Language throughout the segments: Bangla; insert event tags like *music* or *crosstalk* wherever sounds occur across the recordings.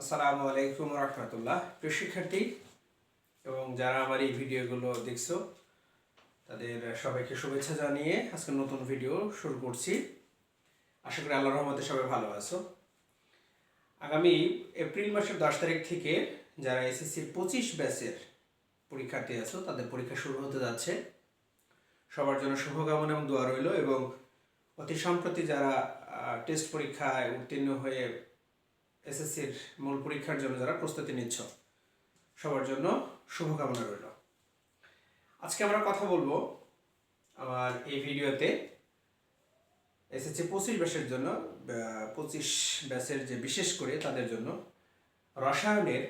আসসালামু আলাইকুম রহমতুল্লাহ। প্রিয় শিক্ষার্থী, এবং যারা আমার এই ভিডিওগুলো দেখছ, তাদের সবাইকে শুভেচ্ছা জানিয়ে আজকে নতুন ভিডিও শুরু করছি। আশা করি আল্লাহ রহমতে সবাই ভালো আছো। আগামী এপ্রিল মাসের দশ তারিখ থেকে যারা এসএসসির পঁচিশ ব্যাচের পরীক্ষার্থী আছো, তাদের পরীক্ষা শুরু হতে যাচ্ছে। সবার জন্য শুভকামনা এবং দোয়া রইল, এবং অতি সম্প্রতি যারা টেস্ট পরীক্ষায় উত্তীর্ণ হয়ে এসএসসির মূল পরীক্ষার জন্য যারা প্রস্তুতি নিচ্ছ, সবার জন্য শুভকামনা রইল। আজকে আমরা কথা বলব আমার এই ভিডিওতে এসএসসি পঁচিশ ব্যাচের জন্য পঁচিশ ব্যাচের যে বিশেষ করে তাদের জন্য রসায়নের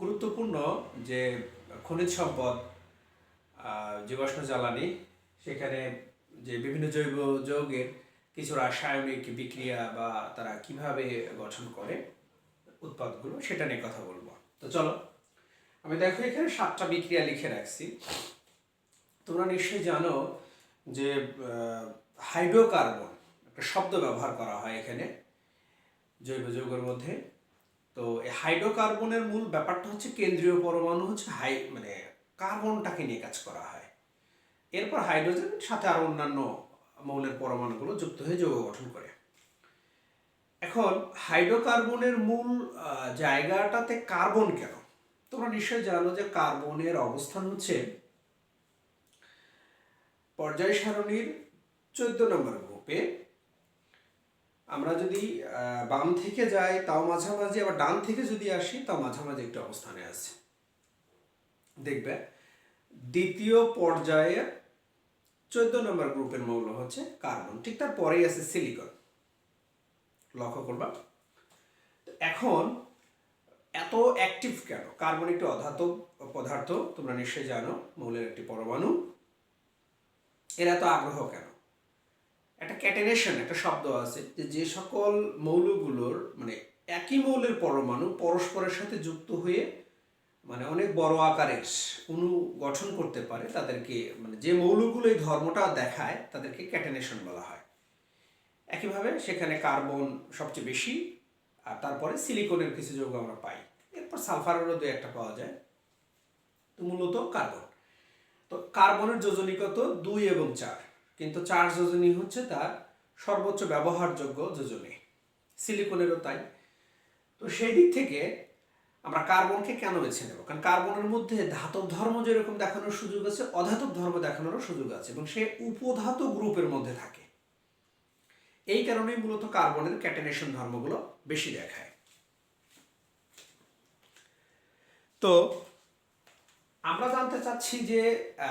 গুরুত্বপূর্ণ যে খনিজ সম্পদ জীবাশ্ম জ্বালানি, সেখানে যে বিভিন্ন জৈব যৌগের কিছু রাসায়নিক বিক্রিয়া বা তারা কীভাবে গঠন করে উৎপাদগুলো, সেটা নিয়ে কথা বলব। তো চলো, আমি দেখো এখানে সাতটা বিক্রিয়া লিখে রাখছি। তোমরা নিশ্চয়ই জানো যে হাইড্রোকার্বন একটা শব্দ ব্যবহার করা হয় এখানে, জৈব যৌগের মধ্যে। তো এই হাইড্রোকার্বনের মূল ব্যাপারটা হচ্ছে কেন্দ্রীয় পরমাণু হচ্ছে হাই মানে কার্বনটাকে নিয়ে কাজ করা হয়। এরপর হাইড্রোজেন সাথে আরও অন্যান্য মৌলের পরমাণুগুলো যুক্ত হয়ে যৌগ গঠন করে। এখন হাইড্রোকার্বনের মূল জায়গাটাতে কার্বন কেন? তোমরা নিশ্চয়ই জানো যে কার্বনের অবস্থান হচ্ছে পর্যায় সারণীর চোদ্দ নম্বর গ্রুপে। আমরা যদি বাম থেকে যাই, তাও মাঝামাঝি, আবার ডান থেকে যদি আসি, তাও মাঝামাঝি একটা অবস্থানে আছে। দেখবে, দ্বিতীয় পর্যায়ে চোদ্দ নম্বর গ্রুপের মৌল হচ্ছে কার্বন। ঠিক তার পরেই আছে সিলিকন। লক্ষ্য করবা। এখন এত অ্যাক্টিভ কেন? কার্বন একটি অধাতব পদার্থ, তোমরা নিশ্চয়ই জানো, মৌলের একটি পরমাণু। এর এত আগ্রহ কেন? একটা ক্যাটেনেশন একটা শব্দ আছে যে যে সকল মৌলগুলোর মানে একই মৌলের পরমাণু পরস্পরের সাথে যুক্ত হয়ে মানে অনেক বড় আকারের অনু গঠন করতে পারে তাদেরকে মানে যে মৌলগুলো এই ধর্মটা দেখায় তাদেরকে ক্যাটেনেশন বলা হয়। একইভাবে সেখানে কার্বন সবচেয়ে বেশি, আর তারপরে সিলিকনের কিছু যৌগ আমরা পাই। এরপর সালফারেরও দু একটা পাওয়া যায়। তো মূলত কার্বন। তো কার্বনের যোজনী কত দুই এবং চার, কিন্তু চার যোজনী হচ্ছে তার সর্বোচ্চ ব্যবহারযোগ্য যোজনী। সিলিকনেরও তাই। তো সেই দিক থেকে আমরা কার্বনকে কেন বেছে নেব? কারণ কার্বনের মধ্যে ধাতব ধর্ম যেরকম দেখানোর সুযোগ আছে, অধাতব ধর্ম দেখানোরও সুযোগ আছে এবং সে উপধাতু গ্রুপের মধ্যে থাকে। এই কারণেই মূলত কার্বনের ক্যাটেনেশন ধর্মগুলো বেশি দেখায়। তো আমরা জানতে চাচ্ছি যে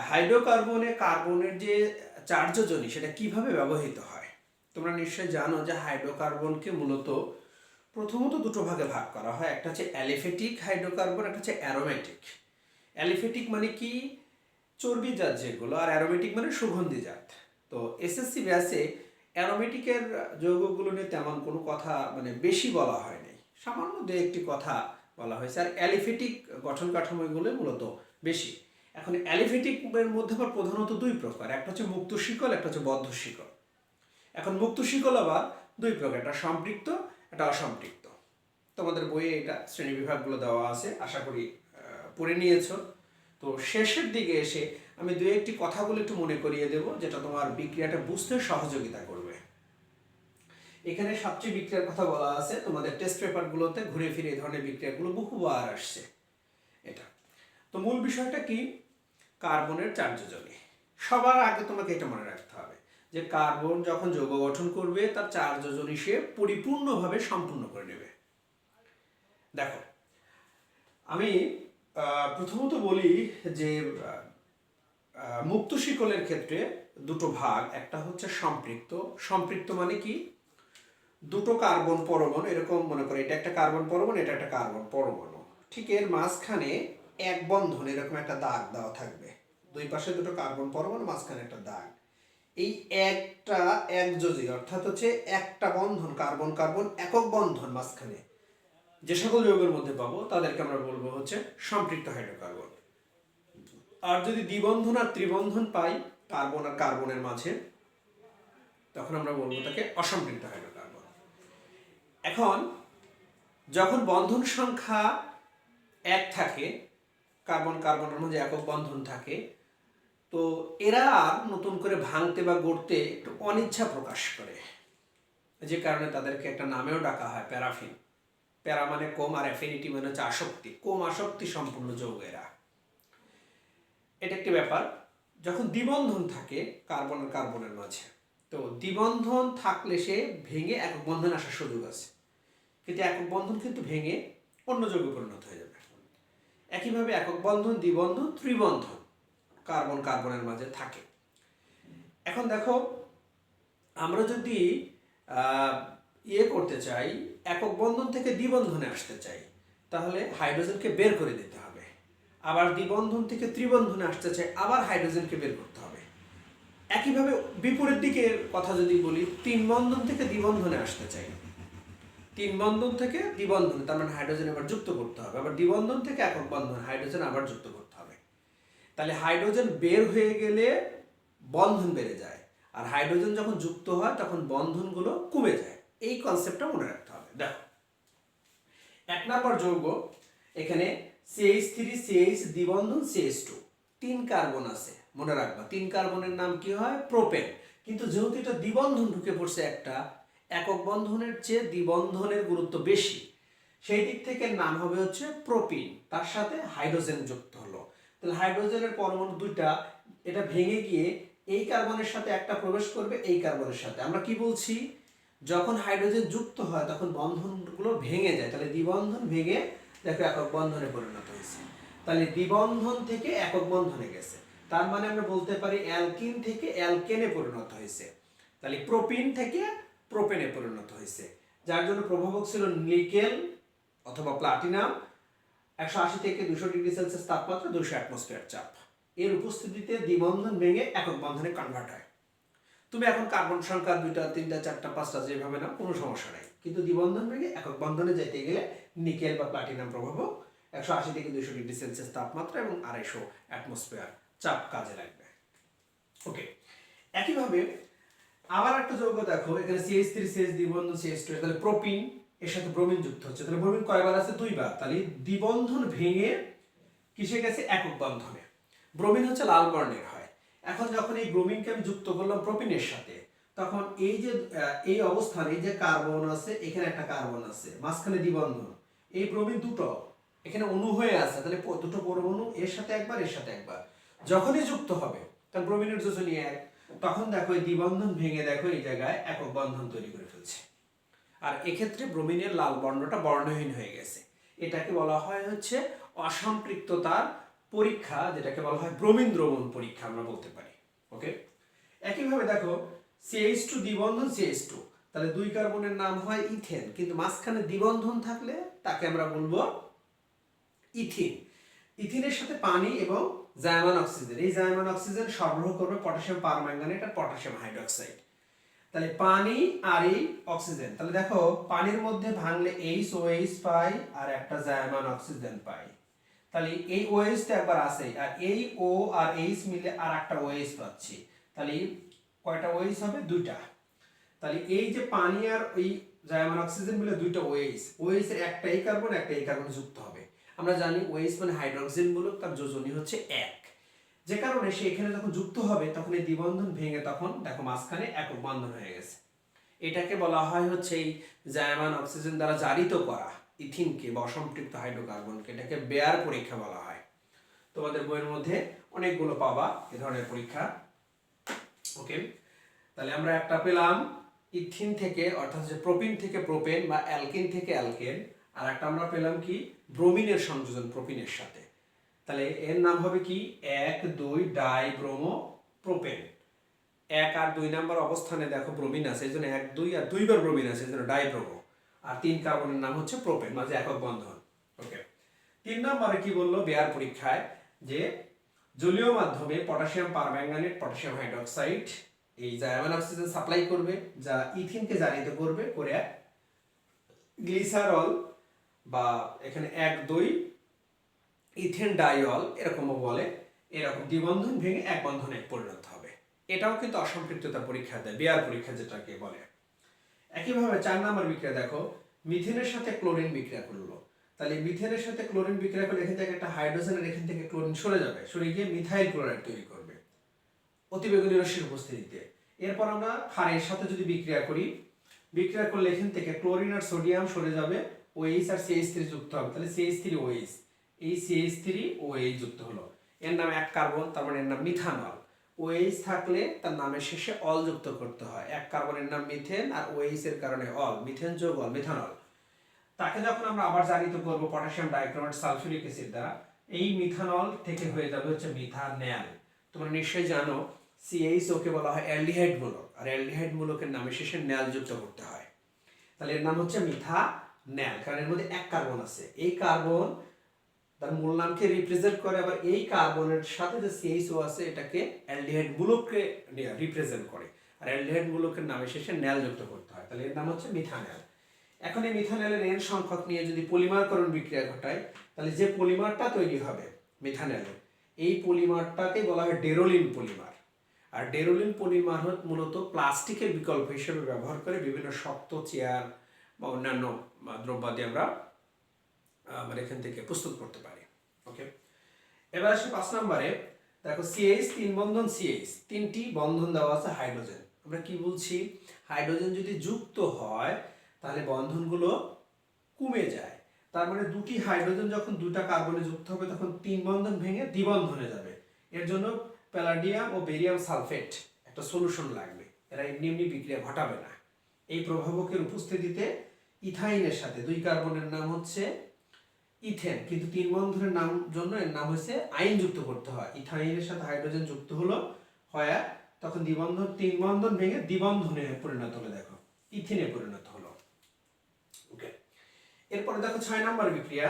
হাইড্রোকার্বনে কার্বনের যে চার্যজনী সেটা কীভাবে ব্যবহৃত হয়? তোমরা নিশ্চয়ই জানো যে হাইড্রোকার্বনকে মূলত প্রথমত দুটো ভাগে ভাগ করা হয়। একটা হচ্ছে অ্যালিফেটিক হাইড্রোকার্বন, একটা হচ্ছে অ্যারোমেটিক। অ্যালিফেটিক মানে কি? চর্বি জাত যেগুলো, আর অ্যারোমেটিক মানে সুগন্ধি জাত। তো এসএসসি ব্যাসে অ্যারোমেটিকের যৌগগুলো নিয়ে তেমন কোনো কথা মানে বেশি বলা হয়নি। সামান্য দু একটি কথা বলা হয়েছে। আর অ্যালিফেটিক গঠন কাঠামোগুলো মূলত বেশি। এখন অ্যালিফেটিকের মধ্যে আবার প্রধানত দুই প্রকার। একটা হচ্ছে মুক্ত শিকল, একটা হচ্ছে বদ্ধ শিকল। এখন মুক্ত শিকল আবার দুই প্রকার। একটা সম্পৃক্ত একটা অসম্পৃক্ত। তোমাদের বইয়ে এটা শ্রেণি বিভাগগুলো দেওয়া আছে, আশা করি পড়ে নিয়েছো। তো শেষের দিকে এসে আমি দু একটি কথাগুলো একটু মনে করিয়ে দেব, যেটা তোমার বিক্রিয়াটা বুঝতে সহযোগিতা করবে। এখানে সবচেয়ে বিক্রিয়ার কথা বলা আছে, তোমাদের টেস্ট পেপারগুলোতে ঘুরে ফিরে এই ধরনের বিক্রিয়াগুলো বহুবার আসছে। এটা। তো মূল বিষয়টা কি? কার্বনের চার্যজনী সবার আগে তোমাকে এটা মনে রাখতে যে কার্বন যখন যৌগ গঠন করবে, তার চার্যজনী সে পরিপূর্ণভাবে সম্পূর্ণ করে নেবে। দেখো, আমি প্রথমত বলি যে মুক্ত শিকলের ক্ষেত্রে দুটো ভাগ, একটা হচ্ছে সম্পৃক্ত। সম্পৃক্ত মানে কি? দুটো কার্বন পরমাণু, এরকম মনে করে, এটা একটা কার্বন পরমাণু, এটা একটা কার্বন পরমাণু। ঠিক এর মাঝখানে এক বন্ধন, এরকম একটা দাগ দেওয়া থাকবে। দুই পাশে দুটো কার্বন পরমাণু, মাঝখানে একটা দাগ। এই একটা একযোজি অর্থাৎ হচ্ছে একটা বন্ধন, কার্বন কার্বন একক বন্ধন মাঝখানে। যে সকল যৌগের মধ্যে পাবো, তাদেরকে আমরা বলব হচ্ছে সম্পৃক্ত হাইড্রোকার্বন। আর যদি দ্বিবন্ধন আর ত্রিবন্ধন পাই, কার্বন আর কার্বনের মাঝে, তখন আমরা বলব তাকে অসম্পৃক্ত হাইড্রোকার্বন। এখন, যখন বন্ধন সংখ্যা এক থাকে, কার্বন, কার্বনের মধ্যে একক বন্ধন থাকে তো এরা আর নতুন করে ভাঙতে বা গড়তে একটু অনিচ্ছা প্রকাশ করে। যে কারণে তাদেরকে একটা নামেও ডাকা হয়, প্যারাফিন। প্যারা মানে কম আর অ্যাফিনিটি মানে হচ্ছে আসক্তি। কম আসক্তি সম্পূর্ণ যৌগ এরা। এটা একটি ব্যাপার। যখন দ্বিবন্ধন থাকে, কার্বন আর কার্বনের মাঝে, তো দ্বিবন্ধন থাকলে সে ভেঙে একক বন্ধন আসার সুযোগ আছে। কিন্তু একক বন্ধন কিন্তু ভেঙে অন্য যৌগে পরিণত হয়ে যাবে। একইভাবে একক বন্ধন, দ্বিবন্ধন, ত্রিবন্ধন। কার্বন কার্বনের মাঝে থাকে। এখন দেখো, আমরা যদি ইয়ে করতে চাই, একক বন্ধন থেকে দ্বিবন্ধনে আসতে চাই, তাহলে হাইড্রোজেনকে বের করে দিতে হবে। আবার দ্বিবন্ধন থেকে ত্রিবন্ধনে আসতে চাই, আবার হাইড্রোজেনকে বের করতে হবে। একইভাবে বিপরীত দিকের কথা যদি বলি, তিন বন্ধন থেকে দ্বিবন্ধনে আসতে চাই। তিন বন্ধন থেকে দ্বিবন্ধন, তার মানে হাইড্রোজেন আবার যুক্ত করতে হবে। আবার দ্বিবন্ধন থেকে একক বন্ধন, হাইড্রোজেন আবার যুক্ত করতে তাহলে হাইড্রোজেন বের হয়ে গেলে বন্ধন বেড়ে যায়। আর হাইড্রোজেন যখন যুক্ত হয়, তখন বন্ধনগুলো কমে যায়। এই কনসেপ্টটা মনে রাখতে হবে। দেখো, এক নম্বর যৌগ, এখানে সিএইচ থ্রি সিএইচ দ্বিবন্ধন সিএইচ টু তিন কার্বন আছে, মনে রাখবা। তিন কার্বনের নাম কি হয়? প্রোপেন। কিন্তু যেহেতু এটা দ্বিবন্ধন ঢুকে পড়ছে একটা, একক বন্ধনের চেয়ে দ্বিবন্ধনের গুরুত্ব বেশি। সেই দিক থেকে নাম হবে হচ্ছে প্রোপিন। তার সাথে হাইড্রোজেন যুক্ত হলো। তাহলে হাইড্রোজেনের পরমাণু দুইটা, এটা ভেঙে গিয়ে এই কার্বনের সাথে একটা প্রবেশ করবে এই কার্বনের সাথে। আমরা কি বলছি? যখন হাইড্রোজেন যুক্ত হয়, তখন বন্ধনগুলো ভেঙে যায়। তাহলে দ্বিবন্ধন ভেঙে দেখো একক বন্ধনে পরিণত হয়েছে। তাহলে দ্বিবন্ধন থেকে একক বন্ধনে গেছে। তার মানে আমরা বলতে পারি অ্যালকিন থেকে অ্যালকেনে পরিণত হয়েছে। তাহলে প্রোপিন থেকে প্রোপেনে পরিণত হয়েছে। যার জন্য প্রভাবক ছিল নিকেল অথবা প্লাটিনাম। একশো আশি থেকে দুশো ডিগ্রি সেলসিয়াস তাপমাত্রা দুশো অ্যাটমসফিয়ার চাপ। এর উপস্থিতিতে দ্বিবন্ধন ভেঙে একক বন্ধনে কনভার্ট হয়। তুমি এখন কার্বন সংখ্যা দুইটা, তিনটা, চারটা, পাঁচটা যেভাবে না কোনো সমস্যা নাই। কিন্তু দ্বিবন্ধন ভেঙে একক বন্ধনে যেতে গেলে নিকেল বা প্লাটিনাম প্রভাবক একশো আশি থেকে দুশো ডিগ্রি সেলসিয়াস তাপমাত্রা এবং আড়াইশো অ্যাটমসফিয়ার চাপ কাজে লাগবে। ওকে একইভাবে আবার একটা যৌগ দেখো, এখানে সিএইচ থ্রি সিএইচ দ্বিবন্ধন সিএইচ টু তাহলে প্রোপিন এর সাথে ব্রোমিন যুক্ত হচ্ছে। তাহলে ব্রোমিন কয়বার আছে? দুইবার তাহলে দ্বিবন্ধন ভেঙে কিসে গেছে? একক বন্ধনে। ব্রোমিন হচ্ছে লাল বর্ণের হয়। এখন যখন এই ব্রোমিনকে আমি যুক্ত করলাম প্রোপিনের সাথে, তখন এই যে এই অবস্থানে যে কার্বন আছে, এখানে একটা কার্বন আছে, মাঝখানে দ্বিবন্ধন। এই ব্রোমিন দুটো এখানে অণু হয়ে আছে, তাহলে দুটো পরমাণু এর সাথে একবার, এর সাথে একবার। যখনই যুক্ত হবে, তাহলে ব্রোমিনের যোজনী এক। তখন দেখো এই দ্বিবন্ধন ভেঙে দেখো এই জায়গায় একক বন্ধন তৈরি করে ফেলছে। আর এক্ষেত্রে ব্রোমিনের লাল বর্ণটা বর্ণহীন হয়ে গেছে। এটাকে বলা হয় হচ্ছে অসম্পৃক্ততার পরীক্ষা, যেটাকে বলা হয় ব্রোমিন দ্রবণ পরীক্ষা আমরা বলতে পারি। ওকে? একইভাবে দেখো সিএইচ টু দ্বিবন্ধন সিএইচ টু তাহলে দুই কার্বনের নাম হয় ইথেন, কিন্তু মাঝখানে দ্বিবন্ধন থাকলে তাকে আমরা বলব ইথিন। ইথিনের সাথে পানি এবং জায়মান অক্সিজেন, এই জায়মান অক্সিজেন সরবরাহ করবে পটাশিয়াম পারম্যাঙ্গানেট আর পটাশিয়াম হাইড্রোক্সাইড। তাহলে পানি আর এই অক্সিজেন। তাহলে দেখো, পানির মধ্যে ভাঙলে এইচ ও এইচ পাই আর একটা জায়মান অক্সিজেন পাই। তাহলে এই ওএইচ তো একবার আসে, আর এই ও আর এইচ মিলে আর একটা ওএইচ পাচ্ছি। তাহলে কয়টা ওএইচ হবে? দুইটা। তাহলে এই যে পানি আর ওই জায়মান অক্সিজেন মিলে দুইটা ওএইচ ওএইচ এর এই কার্বন একটা এই কার্বন যুক্ত হবে। আমরা জানি ওএইচ মানে হাইড্রোক্সিন মূলক, তার যোজনী হচ্ছে এক। যে কারণে সে এখানে যখন যুক্ত হবে, তখন এই দ্বিবন্ধন ভেঙে তখন দেখো মাঝখানে একক বন্ধন হয়ে গেছে। এটাকে বলা হয় হচ্ছে এই জায়মান অক্সিজেন দ্বারা জারিত করা, ইথিনকে বা অসম্পৃক্ত হাইড্রোকার্বনকে। এটাকে বেয়ার পরীক্ষা বলা হয়। তোমাদের বইয়ের মধ্যে অনেকগুলো পাবা এ ধরনের পরীক্ষা। ওকে? তাহলে আমরা একটা পেলাম ইথিন থেকে, অর্থাৎ যে প্রোপিন থেকে প্রোপেন বা অ্যালকিন থেকে অ্যালকেন। আর একটা আমরা পেলাম কি? ব্রোমিনের সংযোজন প্রোপিনের সাথে। তাহলে এর নাম হবে কি? এক, দুই ডাই ব্রোমো প্রোপেন এক আর দুই নাম্বার অবস্থানে দেখো ব্রোমিন আছে এই জন্য এক, দুই আর দুইবার ব্রোমিন আছে এই জন্য ডাই ব্রোমো আর তিন কার্বনের নাম হচ্ছে প্রোপেন মাঝে একক বন্ধন। ওকে তিন নম্বরে কি বলল বেয়ার পরীক্ষায়? যে জলীয় মাধ্যমে পটাশিয়াম পারম্যাঙ্গানেট, পটাশিয়াম হাইড্রোক্সাইড এই জায়মান অক্সিজেন সাপ্লাই করবে, যা ইথিনকে জারিত করবে, করে গ্লিসারল বা এখানে এক, দুই ইথেন ডাইঅল, এরকমও বলে, এরকম দ্বিবন্ধন ভেঙে এক বন্ধনে পরিণত হবে। এটাও কিন্তু অসম্পৃক্ততা পরীক্ষা দেয় বেয়ার পরীক্ষা যেটাকে বলে। একইভাবে চার নম্বর বিক্রিয়া, দেখো, মিথেনের সাথে ক্লোরিন বিক্রিয়া করল। তাহলে মিথেনের সাথে ক্লোরিন বিক্রিয়া করলে এখান থেকে একটা হাইড্রোজেনের, এখান থেকে ক্লোরিন সরে যাবে, সরে গিয়ে মিথাইল ক্লোরাইড তৈরি করবে। অতিবেগুনি রশ্মির উপস্থিতিতে। এরপর আমরা ক্ষারের সাথে যদি বিক্রিয়া করি, বিক্রিয়া করলে এখান থেকে ক্লোরিন আর সোডিয়াম সরে যাবে ওএইচ আর সিএইচ থ্রি যুক্ত হবে। তাহলে সিএইচ থ্রি ওএইচ এই সিএইচ থ্রি ওএইচ যুক্ত হলো। এর নাম এক কার্বন, তার মানে এর নাম মিথানল। ওএইচ থাকলে তার নামের শেষে অল যুক্ত করতে হয়। এক কার্বনের নাম মিথেন, আর ওএইচ এর কারণে অল, মিথেন যোগ অল, মিথানল। তাকে যখন আমরা আবার জারিত করব পটাশিয়াম ডাইক্রোমেট সালফিউরিক অ্যাসিড দ্বারা, এই মিথানল থেকে হয়ে যাবে হচ্ছে মিথানেল। তোমরা নিশ্চয়ই জানো সিএইচও ওকে বলা হয় অ্যালডিহাইড মূলক, আর অ্যালডিহাইড মূলকের নামের শেষে ন্যাল যুক্ত করতে হয়। তাহলে এর নাম হচ্ছে মিথা ন্যাল কারণ এর মধ্যে এক কার্বন আছে। এই কার্বন তার মূল নামকে রিপ্রেজেন্ট করে, আবার এই কার্বনের সাথে যে সিএইচও আছে, এটাকে অ্যালডিহাইড মূলককে রিপ্রেজেন্ট করে। আর অ্যালডিহাইড মূলকের নামের শেষে ন্যাল যুক্ত করতে হয়। তাহলে এর নাম হচ্ছে মিথানেল এখন এই মিথানেলের এন সংখ্যক নিয়ে যদি পলিমারকরণ বিক্রিয়া ঘটায়, তাহলে যে পলিমারটা তৈরি হবে মিথানেলের এই পলিমারটাকে বলা হয় ডেরোলিন পলিমার। আর ডেরোলিন পলিমার মূলত প্লাস্টিকের বিকল্প হিসেবে ব্যবহার করে বিভিন্ন শক্ত চেয়ার বা অন্যান্য দ্রব্যাদি আমরা আমরা এখান থেকে প্রস্তুত করতে পারি। এবার আসি পাঁচ নম্বরে। দেখো সিএইচ তিন বন্ধন সিএইচ তিনটি বন্ধন দেওয়া আছে হাইড্রোজেন। আমরা কি বলছি? হাইড্রোজেন যদি যুক্ত হয়, তাহলে বন্ধনগুলো কমে যায়। তার মানে দুটি হাইড্রোজেন যখন দুটা কার্বনে যুক্ত হবে, তখন তিন বন্ধন ভেঙে দ্বিবন্ধনে যাবে। এর জন্য প্যালাডিয়াম ও বেরিয়াম সালফেট একটা সলিউশন লাগবে। এরা এমনি এমনি বিক্রিয়া ঘটাবে না। এই প্রভাবকের উপস্থিতিতে ইথাইনের সাথে দুই কার্বনের নাম হচ্ছে ইথেন, কিন্তু তিন বন্ধনের নাম জন্য এর নাম হচ্ছে আইন যুক্ত করতে হয়। ইথাইনের সাথে হাইড্রোজেন যুক্ত হলো, হয়, তখন দ্বিবন্ধন, তিন বন্ধন ভেঙে দ্বিবন্ধনে পরিণত হলো, দেখো। ইথিনে পরিণত হলো। ওকে এরপরে দেখো ছয় নম্বর বিক্রিয়া।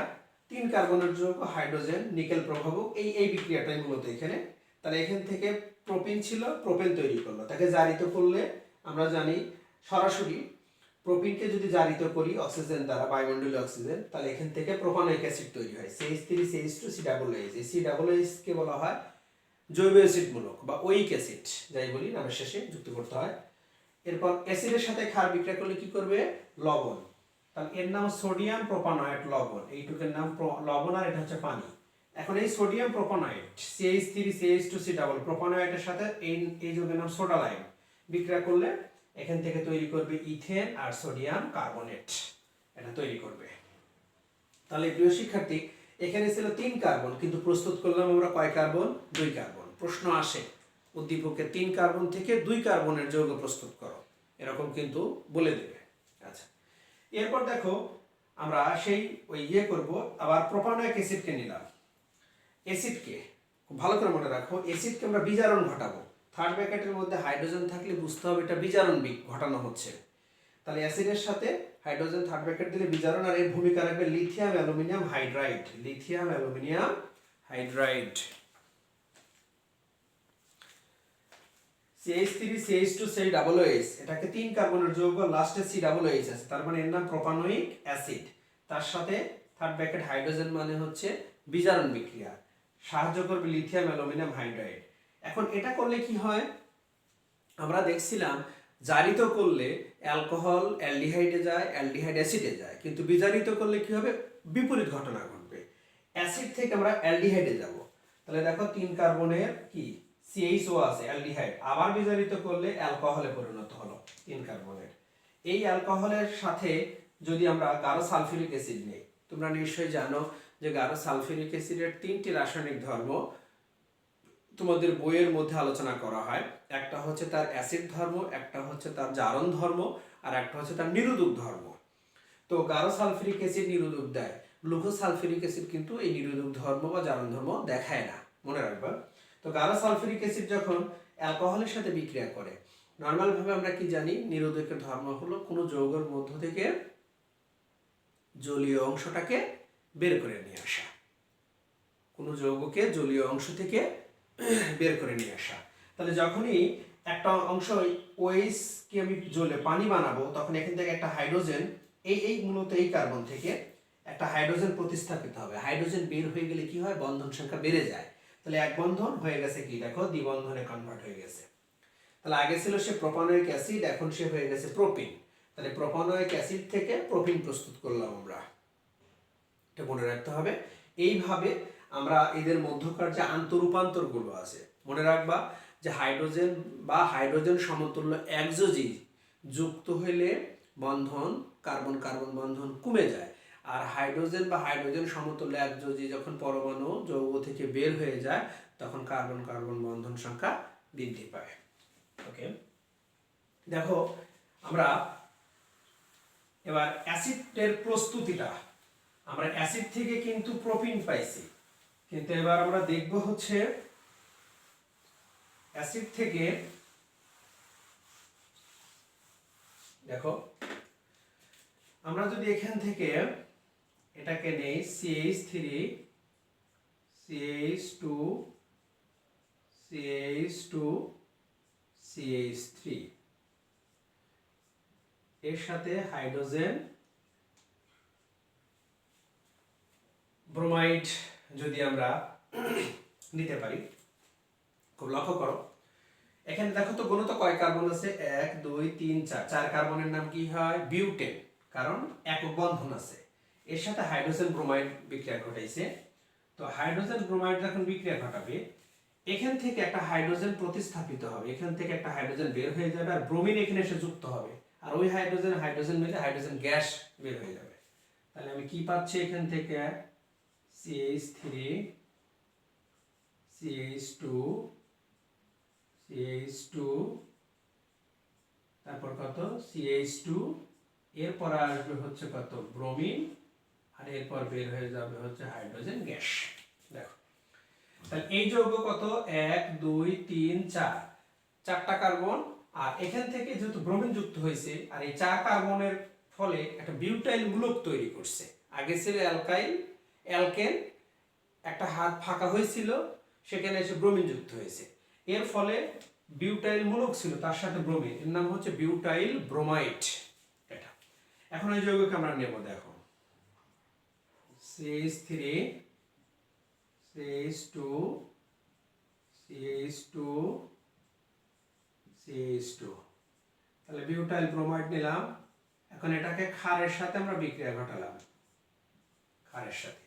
তিন কার্বনের যৌগ, হাইড্রোজেন, নিকেল প্রভাবক, এই এই বিক্রিয়াটাই মূলত এখানে। তাহলে এখান থেকে প্রোপিন ছিল, প্রোপেন তৈরি করল। তাকে জারিত করলে আমরা জানি সরাসরি প্রোপিনকে যদি জারিত করি অক্সিজেন দ্বারা বায়ুমণ্ডলীয় অক্সিজেন, তাহলে এখান থেকে প্রোপানোইক অ্যাসিড তৈরি হয়। CH three CH two C double H এই সি ডাবল কে বলা হয় জৈব অ্যাসিড মূলক, বা ওইক অ্যাসিড, যাই বলি, নামের শেষে যুক্ত করতে হয়। এরপর অ্যাসিডের সাথে ক্ষার বিক্রিয়া করলে কি করবে? লবণ। তাহলে এর নাম সোডিয়াম প্রোপানয়েড লবণ। এইটুকের নাম লবণ আর এটা হচ্ছে পানি। এখন এই sodium propanoate CH three CH two C double প্রোপানয়েডের সাথে এই এই যৌগের নাম সোডালাইম বিক্রিয়া করলে এখান থেকে তৈরি করবে ইথেন আর সোডিয়াম কার্বনেট। এটা তৈরি করবে। তাহলে প্রিয় শিক্ষার্থী, এখানে ছিল তিন কার্বন, কিন্তু প্রস্তুত করলাম আমরা কয় কার্বন? দুই কার্বন। প্রশ্ন আসে উদ্দীপকে তিন কার্বন থেকে দুই কার্বনের যৌগ প্রস্তুত করো। এরকম কিন্তু বলে দেবে। আচ্ছা এরপর দেখো, আমরা সেই ওই ইয়ে করব, আবার প্রোপানোয়িক অ্যাসিডকে নিলাম। অ্যাসিডকে, খুব ভালো করে মনে রাখো, অ্যাসিডকে আমরা বিজারণ ঘটাবো। থার্ড ব্র্যাকেটের মধ্যে হাইড্রোজেন থাকলে বুঝতে হবে এটা বিজারণ ঘটানো হচ্ছে। তাহলে অ্যাসিডের সাথে হাইড্রোজেন থার্ড ব্র্যাকেট দিলে বিজারণ আর এর ভূমিকা রাখবে lithium aluminium hydride lithium aluminium hydride CH three CH two সেই ডাবল এইচ এটাকে তিন কার্বনের যৌগ লাস্টে এইচ আছে। তার মানে এর নাম অ্যাসিড তার সাথে থার্ড ব্র্যাকেট হাইড্রোজেন মানে হচ্ছে বিজারণ বিক্রিয়া। সাহায্য করবে লিথিয়াম অ্যালুমিনিয়াম হাইড্রাইড এখন এটা করলে কি হয়? আমরা দেখছিলাম, জারিত করলে অ্যালকোহল অ্যালডিহাইডে যায়, অ্যালডিহাইড অ্যাসিডে যায়। কিন্তু বিজারিত করলে কি হবে? বিপরীত ঘটনা ঘটবে। অ্যাসিড থেকে আমরা অ্যালডিহাইডে যাব। তাহলে দেখো, তিন কার্বনের কি? সিএইচও আছে, অ্যালডিহাইড। আবার বিজারিত করলে অ্যালকোহলে পরিণত হলো তিন কার্বনের। এই অ্যালকোহলের সাথে যদি আমরা গাঢ় সালফিউরিক অ্যাসিড নেই, তোমরা নিশ্চয়ই জানো যে গাঢ় সালফিউরিক অ্যাসিডের তিনটি রাসায়নিক ধর্ম তোমাদের বইয়ের মধ্যে আলোচনা করা হয়। একটা হচ্ছে তার অ্যাসিড ধর্ম, একটা হচ্ছে তার জারণ ধর্ম, আর একটা হচ্ছে তার নিরোধক ধর্ম। তো গারো সালফিউরিক অ্যাসিড নিরোধক দেয়। গ্লুকো সালফিউরিক অ্যাসিড কিন্তু এই নিরোধক ধর্ম বা জারণ ধর্ম দেখায় না। মনে রাখবা। তো গারো সালফিউরিক অ্যাসিড যখন অ্যালকোহলের সাথে বিক্রিয়া করে নর্মাল ভাবে আমরা কি জানি? নিরোধকের ধর্ম হলো কোনো যৌগের মধ্য থেকে জলীয় অংশটাকে বের করে নিয়ে আসা। কোনো যৌগকে জলীয় অংশ থেকে বের করে নিয়ে আসা। তাহলে যখনই একটা অংশ ওয়েস কি আমি জলে পানি বানাবো, তখন এখান থেকে একটা হাইড্রোজেন, এই এই মূলত এই কার্বন থেকে একটা হাইড্রোজেন প্রতিস্থাপিত হবে। হাইড্রোজেন বের হয়ে গেলে কি হয়? বন্ধন সংখ্যা বেড়ে যায়। তাহলে এক বন্ধন হয়ে গেছে কি? দেখো, দ্বিবন্ধনে কনভার্ট হয়ে গেছে। তাহলে আগে ছিল সে প্রোপানোয়িক অ্যাসিড, এখন সে হয়ে গেছে প্রোপিন। তাহলে প্রোপানোয়িক অ্যাসিড থেকে প্রোপিন প্রস্তুত করলাম আমরা। এটা মনে রাখতে হবে। এইভাবে আমরা এদের মধ্যকার যে আন্তরূপান্তরগুলো আছে, মনে রাখবা যে হাইড্রোজেন বা হাইড্রোজেন সমতুল্য একজোজি যুক্ত হইলে বন্ধন, কার্বন কার্বন বন্ধন কমে যায়। আর হাইড্রোজেন বা হাইড্রোজেন সমতুল্য একজোজি যখন পরমাণু যৌগ থেকে বের হয়ে যায়, তখন কার্বন কার্বন বন্ধন সংখ্যা বৃদ্ধি পায়। ওকে দেখো, আমরা এবার অ্যাসিডের প্রস্তুতিটা, আমরা অ্যাসিড থেকে কিন্তু প্রোপিন পাইছি। কিন্তু এবার আমরা দেখব হচ্ছে অ্যাসিড থেকে, দেখো, আমরা যদি এখান থেকে এটাকে নেই CH three CH two CH two CH three এর সাথে হাইড্রোজেন ব্রোমাইড যদি আমরা নিতে পারি, খুব লক্ষ্য করো। এখানে দেখো তো গণত কয় কার্বন আছে? এক, দুই, তিন, চার। চার কার্বনের নাম কি হয়? বিউটেন। কারণ একক বন্ধন আছে। এর সাথে হাইড্রোজেন ব্রোমাইড বিক্রিয়া ঘটাইছে। তো হাইড্রোজেন ব্রোমাইড যখন বিক্রিয়া ঘটাবে, এখান থেকে একটা হাইড্রোজেন প্রতিস্থাপিত হবে। এখান থেকে একটা হাইড্রোজেন বের হয়ে যাবে আর ব্রোমিন এখানে এসে যুক্ত হবে। আর ওই হাইড্রোজেন হাইড্রোজেন মিলে হাইড্রোজেন গ্যাস বের হয়ে যাবে। তাহলে আমি কি পাচ্ছি এখান থেকে? CH three CH two CH two তারপর কত? সিএইচ টু এরপর আসবে হচ্ছে কত? ব্রোমিন, আর এরপর বের হয়ে যাবে হচ্ছে হাইড্রোজেন গ্যাস। দেখো, তাহলে এই যৌগ কত? এক, দুই, তিন, চার। চারটা কার্বন, আর এখান থেকে যেহেতু ব্রোমিন যুক্ত হয়েছে, আর এই চার কার্বনের ফলে একটা বিউটাইল মূলক তৈরি করছে। আগে ছিল অ্যালকাইল অ্যালকেন একটা হাত ফাঁকা হয়েছিল, সেখানে এসে ব্রোমিন যুক্ত হয়েছে। এর ফলে বিউটাইল মূলক ছিল, তার সাথে ব্রোমিন। এর নাম হচ্ছে বিউটাইল ব্রোমাইট এটা। এখন এই যৌগকে আমরা নেব, দেখো। CH three CH two CH two CH two তাহলে বিউটাইল ব্রোমাইড নিলাম। এখন এটাকে ক্ষারের সাথে আমরা বিক্রিয়া ঘটালাম। ক্ষারের সাথে।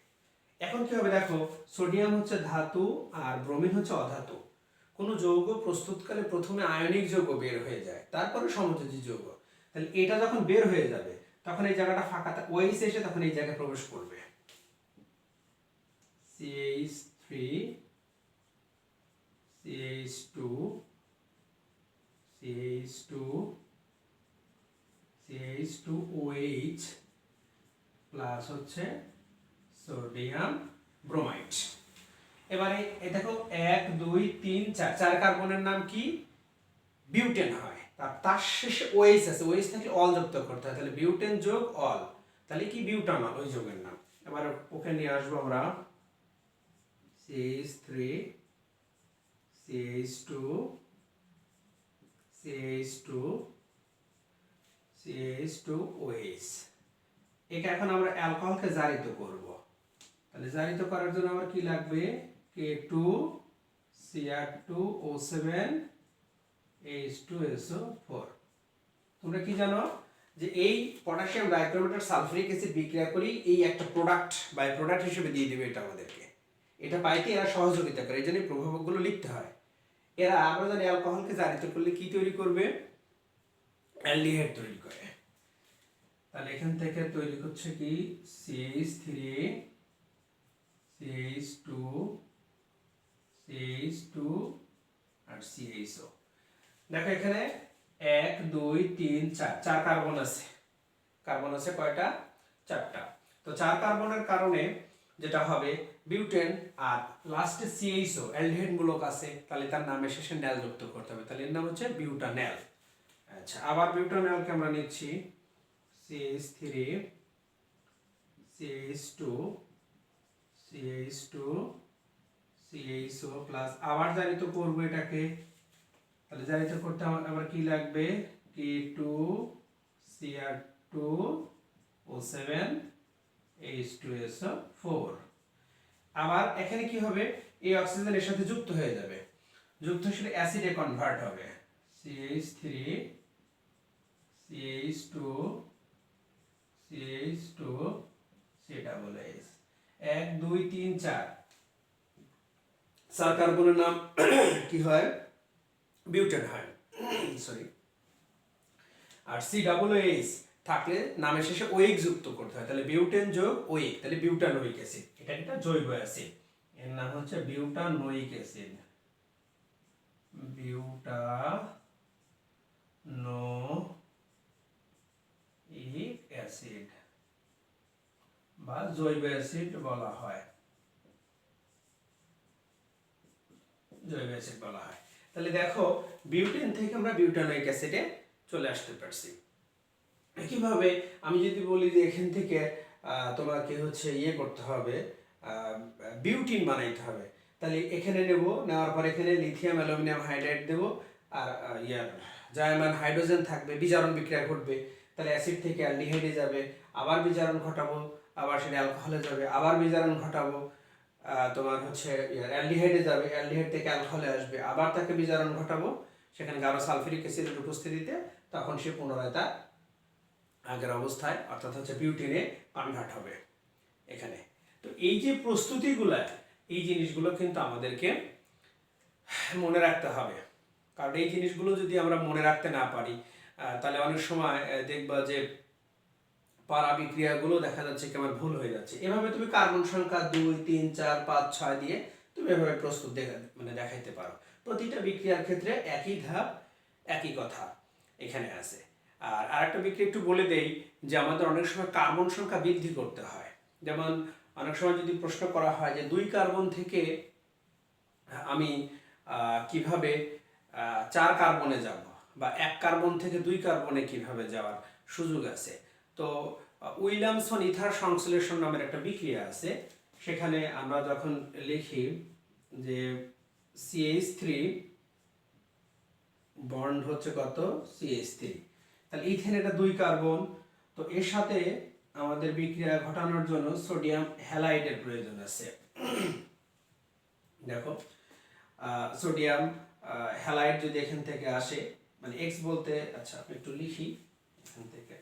এখন কি হবে দেখো? সোডিয়াম হচ্ছে ধাতু আর ব্রোমিন হচ্ছে অধাতু। কোনো যৌগ প্রস্তুতকালে প্রথমে আয়নিক যৌগ বের হয়ে যায়, তারপরে সমযোজী যৌগ। তাহলে এটা যখন বের হয়ে যাবে, তখন এই জায়গাটা ফাঁকা ওয়েস এসে তখন এই জায়গায় প্রবেশ করবে। CH three CH two CH two CH two OH plus হচ্ছে সোডিয়াম ব্রোমাইড। এবারে এ দেখো এক, দুই, তিন, চার চার কার্বনের নাম কি? বিউটেন হয়। তার তার শেষে ওএইচ আছে। ওএইচ থাকলে অল যুক্ত করতে হয়। তাহলে বিউটেন যোগ অল। তাহলে কি বিউটানল ওই যোগের নাম। এবার ওকে নিয়ে আসব আমরা। CH three CH two CH two CH two OH. একে এখন আমরা অ্যালকোহলকে জারিত করব। তাহলে জারিত করার জন্য আমার কি লাগবে? K two CR two O seven H two SO four তোমরা কি জানো যে এই পটাশিয়াম ডাইক্রোমেটার সালফারিক অ্যাসিড বিক্রিয়া করি এই একটা প্রোডাক্ট বাই প্রোডাক্ট হিসেবে দিয়ে দেবে এটা আমাদেরকে। এটা পাইতে এরা সহযোগিতা করে এই জন্য প্রভাবকগুলো লিখতে হয়। এরা আমরা জানি অ্যালকোহলকে জারিত করলে কি তৈরি করবে? অ্যালডিহাইড তৈরি করে। তাহলে এখান থেকে তৈরি করছে কি? CH three CH two CH two আর সিএইচও দেখো এখানে এক, দুই, তিন, চার চার কার্বন আছে। কার্বন আছে কয়টা? চারটা। তো চার কার্বনের কারণে যেটা হবে, বিউটেন আর লাস্টে সিএইচও অ্যালডিহাইড মূলক আছে, তাহলে তার নামে শেষে ন্যাল যুক্ত করতে হবে। তাহলে এর নাম হচ্ছে বিউটানেল। আচ্ছা আবার বিউটানেলকে আমরা নিচ্ছি। CH three CH two CH two CHO plus আবার জারিত করব এটাকে। তাহলে জারিত করতে আবার কি লাগবে? T two CR two O seven H two S four আবার এখানে কি হবে? এই অক্সিজেন এর সাথে যুক্ত হয়ে যাবে। যুক্ত হলে অ্যাসিডে কনভার্ট হবে। CH three CH two CH two C double S এক, দুই, তিন, চার। চার কার্বনের নাম *clears throat* কি হয়? বিউটেন হয়। *clears throat* সরি আর সি ডাবল এইচ থাকলে নামের শেষে ওয়েক যুক্ত করতে হয়। তাহলে বিউটেন যোগ ওয়েক তাহলে বিউটানোইক অ্যাসিড। এটা একটা জৈব অ্যাসিড। এর নাম হচ্ছে বিউটানোইক অ্যাসিড। Butano acid. বা জৈব অ্যাসিড বলা হয়। জৈব অ্যাসিড বলা হয়। তাহলে দেখো, বিউটেন থেকে আমরা বিউটানোইক অ্যাসিডে চলে আসতে পারছি। একইভাবে আমি যদি বলি যে এখান থেকে তোমাকে হচ্ছে ইয়ে করতে হবে বিউটিন বানাইতে হবে। তাহলে এখানে নেব, নেওয়ার পর এখানে লিথিয়াম, অ্যালুমিনিয়াম হাইড্রাইড দেব আর ইয়ার জায়মান হাইড্রোজেন থাকবে, বিজারণ বিক্রিয়া ঘটবে। তাহলে অ্যাসিড থেকে অ্যালডিহাইডে যাবে, আবার বিজারণ ঘটাবো আবার সেটা অ্যালকোহলে যাবে, আবার বিজারণ ঘটাবো তোমার হচ্ছে অ্যালডিহাইডে যাবে, অ্যালডিহাইড থেকে অ্যালকোহলে আসবে, আবার তাকে বিজারণ ঘটাবো, সেখানে গাঢ় সালফিউরিক অ্যাসিডের উপস্থিতিতে তখন সে পুনরায় তার আগের অবস্থায়, অর্থাৎ হচ্ছে বিউটিনে কনভার্ট হবে এখানে। তো এই যে প্রস্তুতিগুলো, এই জিনিসগুলো কিন্তু আমাদেরকে মনে রাখতে হবে। কারণ এই জিনিসগুলো যদি আমরা মনে রাখতে না পারি তাহলে অনেক সময় দেখবা যে পারা বিক্রিয়াগুলো দেখা যাচ্ছে কেমন ভুল হয়ে যাচ্ছে। এভাবে তুমি কার্বন সংখ্যা দুই, তিন, চার, পাঁচ, ছয় দিয়ে তুমি এভাবে প্রস্তুত দেখা মানে দেখাইতে পারো। প্রতিটা বিক্রিয়ার ক্ষেত্রে একই ধাপ, একই কথা এখানে আছে। আর আরেকটা বিক্রিয়া একটু বলে দেই যে আমাদের অনেক সময় কার্বন সংখ্যা বৃদ্ধি করতে হয়। যেমন অনেক সময় যদি প্রশ্ন করা হয় যে দুই কার্বন থেকে আমি কীভাবে চার কার্বনে যাব বা এক কার্বন থেকে দুই কার্বনে কীভাবে যাওয়ার সুযোগ আছে? তো উইলিয়ামসন ইথার সংশ্লেষণ নামের একটা বিক্রিয়া আছে। সেখানে আমরা যখন লিখি যে সিএইচ থ্রি বন্ড হচ্ছে কত? সিএইচ থ্রি তাহলে ইথেন এটা দুই কার্বন। তো এর সাথে আমাদের বিক্রিয়া ঘটানোর জন্য সোডিয়াম হ্যালাইডের প্রয়োজন আছে। *clears throat* দেখো সোডিয়াম হ্যালাইড যদি এখান থেকে আসে মানে এক্স বলতে আচ্ছা আমি একটু লিখি এখান থেকে।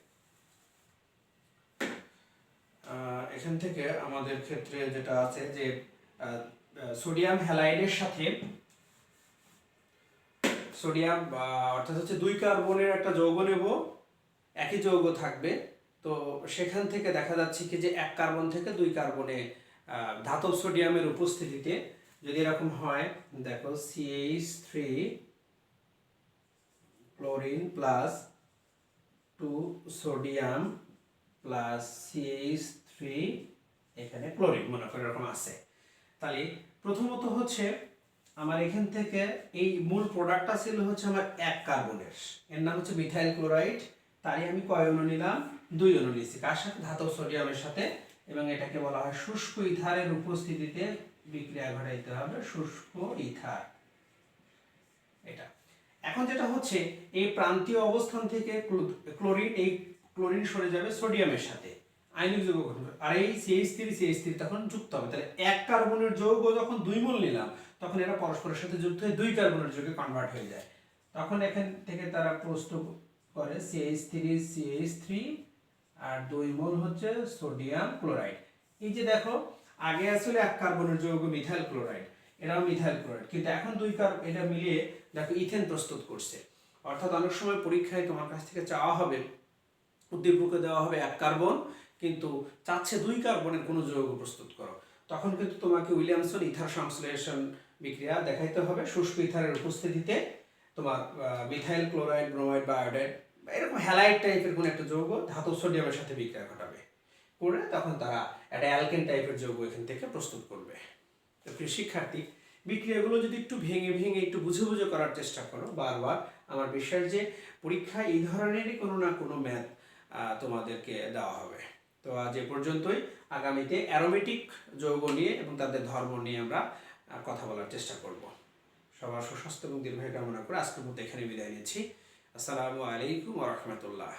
এখান থেকে আমাদের ক্ষেত্রে যেটা আছে যে সোডিয়াম হ্যালাইডের সাথে সোডিয়াম অর্থাৎ হচ্ছে দুই কার্বনের একটা যৌগ নেব, একই যৌগ থাকবে। তো সেখান থেকে দেখা যাচ্ছে কি যে এক কার্বন থেকে দুই কার্বনে ধাতব সোডিয়ামের উপস্থিতিতে যদি এরকম হয়, দেখো CH three chlorine plus two sodium plus CH three এখানে ক্লোরিন মনে করে এরকম আছে। তাহলে প্রথমত হচ্ছে আমার এখান থেকে এই মূল প্রোডাক্টটা ছিল হচ্ছে আমার এক কার্বনের এর নাম হচ্ছে মিথাইল ক্লোরাইড তারই আমি কয় অণু নিলাম? দুই অণু নিয়েছি। কার সাথে? ধাতব সোডিয়ামের সাথে। এবং এটাকে বলা হয় শুষ্ক ইথারের উপস্থিতিতে বিক্রিয়া ঘটাইতে হবে শুষ্ক ইথার। এটা। এখন যেটা হচ্ছে, এই প্রান্তীয় অবস্থান থেকে ক্লো- ক্লোরিন এই ক্লোরিন সরে যাবে সোডিয়ামের সাথে। আইনিক যৌগ গঠন। আর এই সিএইচ থ্রি সিএইচ থ্রি তখন যুক্ত হবে। তাহলে এক কার্বনের যৌগ যখন দুই মোল নিলাম, তখন এরা পরস্পরের সাথে যুক্ত হয়ে দুই কার্বনের যৌগে কনভার্ট হয়ে যায়। তখন এখান থেকে তারা প্রস্তুত করে সিএইচ থ্রি সিএইচ থ্রি আর দুই মোল হচ্ছে সোডিয়াম ক্লোরাইড এই যে দেখো, আগে আসলে এক কার্বনের যৌগ মিথাইল ক্লোরাইড এটাও মিথাইল ক্লোরাইড কিন্তু এখন দুই কার্ব এটা মিলিয়ে দেখো ইথেন প্রস্তুত করছে। অর্থাৎ অনেক সময় পরীক্ষায় তোমার কাছ থেকে চাওয়া হবে উদ্দীপকে দেওয়া হবে এক কার্বন কিন্তু চাচ্ছে দুই কার্বনের কোনো যৌগ প্রস্তুত করো। তখন কিন্তু তোমাকে উইলিয়ামসন ইথার সংশ্লেষণ বিক্রিয়া দেখাইতে হবে। শুষ্ক ইথারের উপস্থিতিতে তোমার মিথাইল ক্লোরাইড, ব্রোমাইড বা আয়োডাইড এরকম হ্যালাইড টাইপের কোনো একটা যৌগ ধাতব সোডিয়ামের সাথে বিক্রিয়া ঘটাবে। করে তখন তারা একটা অ্যালকেন টাইপের যৌগ এখান থেকে প্রস্তুত করবে। তো প্রিয় শিক্ষার্থী, বিক্রিয়াগুলো যদি একটু ভেঙে ভেঙে একটু বুঝে বুঝে করার চেষ্টা করো বারবার, আমার বিশ্বাস যে পরীক্ষায় এই ধরনেরই কোনো না কোনো ম্যাথ তোমাদেরকে দেওয়া হবে। তো আজ এ পর্যন্তই। আগামীতে অ্যারোমেটিক যৌগ নিয়ে এবং তাদের ধর্ম নিয়ে আমরা কথা বলার চেষ্টা করব। সবার সুস্বাস্থ্য এবং দীর্ঘায় কামনা করে আজকের মতো এখানে বিদায় নিচ্ছি। আসসালামু আলাইকুম রহমতুল্লাহ।